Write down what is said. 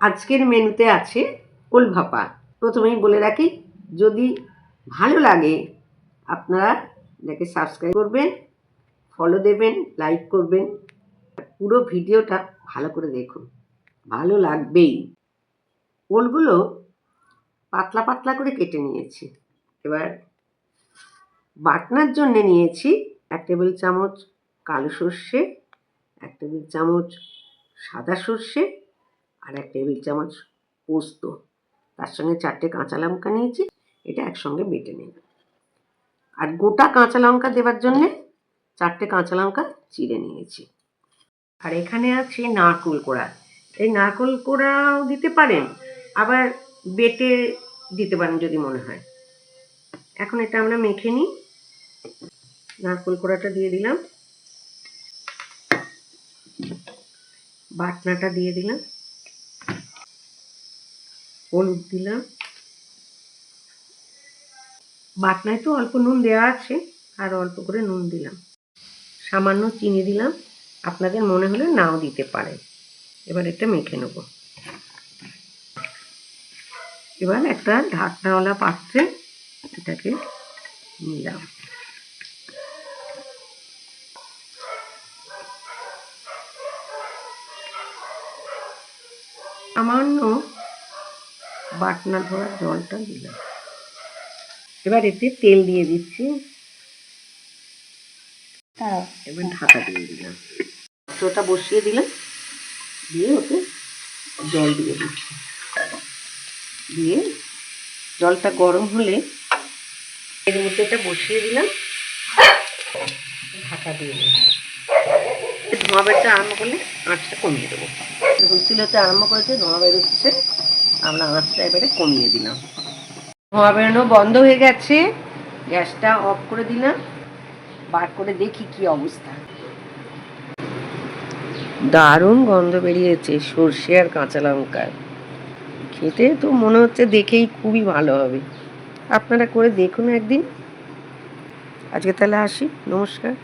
আজকের মেনুতে আছে ওল ভাপা। প্রথমেই বলে রাখি, যদি ভালো লাগে, আপনারা এটাকে সাবস্ক্রাইব করবেন ফলো দেবেন লাইক করবেন পুরো ভিডিওটা ভালো করে দেখুন। ভালো লাগবেই। ওলগুলো পাতলা পাতলা করে কেটে নিয়েছি। এবার বাটনার জন্যে নিয়েছি এক টেবিল চামচ কালো সর্ষে, এক টেবিল চামচ সাদা সর্ষে আর এক টেবিল চামচ পোস্ত। তার সঙ্গে চারটে কাঁচা লঙ্কা নিয়েছি, এটা একসঙ্গে বেটে নেব। আর গোটা কাঁচা লঙ্কা দেওয়ার জন্যে চারটে কাঁচা লঙ্কা চিড়ে নিয়েছি। আর এখানে আছে নারকোল কোড়া। এই নারকোল কোড়াও দিতে পারেন, আবার বেটে দিতে পারেন যদি মনে হয়। এখন এটা আমরা মেখে নিই। নারকোল কোড়াটা দিয়ে দিলাম। বাটনাটা দিয়ে দিলাম। হলুদ দিলাম। বাটনায় তো অল্প নুন দেওয়া আছে, আর অল্প করে নুন দিলাম। সামান্য চিনি দিলাম, আপনাদের মনে হলে নাও দিতে পারেন। এবার এটা মেখে নেব। এবার একটা ঢাকনাওয়ালা পাত্রে এটাকে নিলাম। সামান্য বাটনা ধোয়া জলটা দিলাম। এবার এতে তেল দিয়ে দিচ্ছি। এবার ঢাকা দিয়ে দিলাম। পাত্রটা বসিয়ে দিলাম। দিয়ে ওতে জল দিয়ে দিচ্ছি। দিয়ে জলটা গরম হলে এর মধ্যে এটা বসিয়ে দিলাম। ঢাকা দিয়ে দিলাম। ধোঁয়া বেরোতে আরম্ভ করলে আঁচটা কমিয়ে দেবো। হুসিলতে আরম্ভ করেছে, ধোঁয়া বেরোচ্ছে। আমরা আঁচটা এবারে কমিয়ে দিলাম। ধোঁয়া বেরোনো বন্ধ হয়ে গেছে। গ্যাসটা অফ করে দিলাম। বার করে দেখি কি অবস্থা। দারুণ গন্ধ বেরিয়েছে, সর্ষে আর কাঁচা লঙ্কার খেতে তো মনে হচ্ছে দেখেই খুবই ভালো হবে। আপনারা করে দেখুন একদিন। আজকে তাহলে আসি। নমস্কার।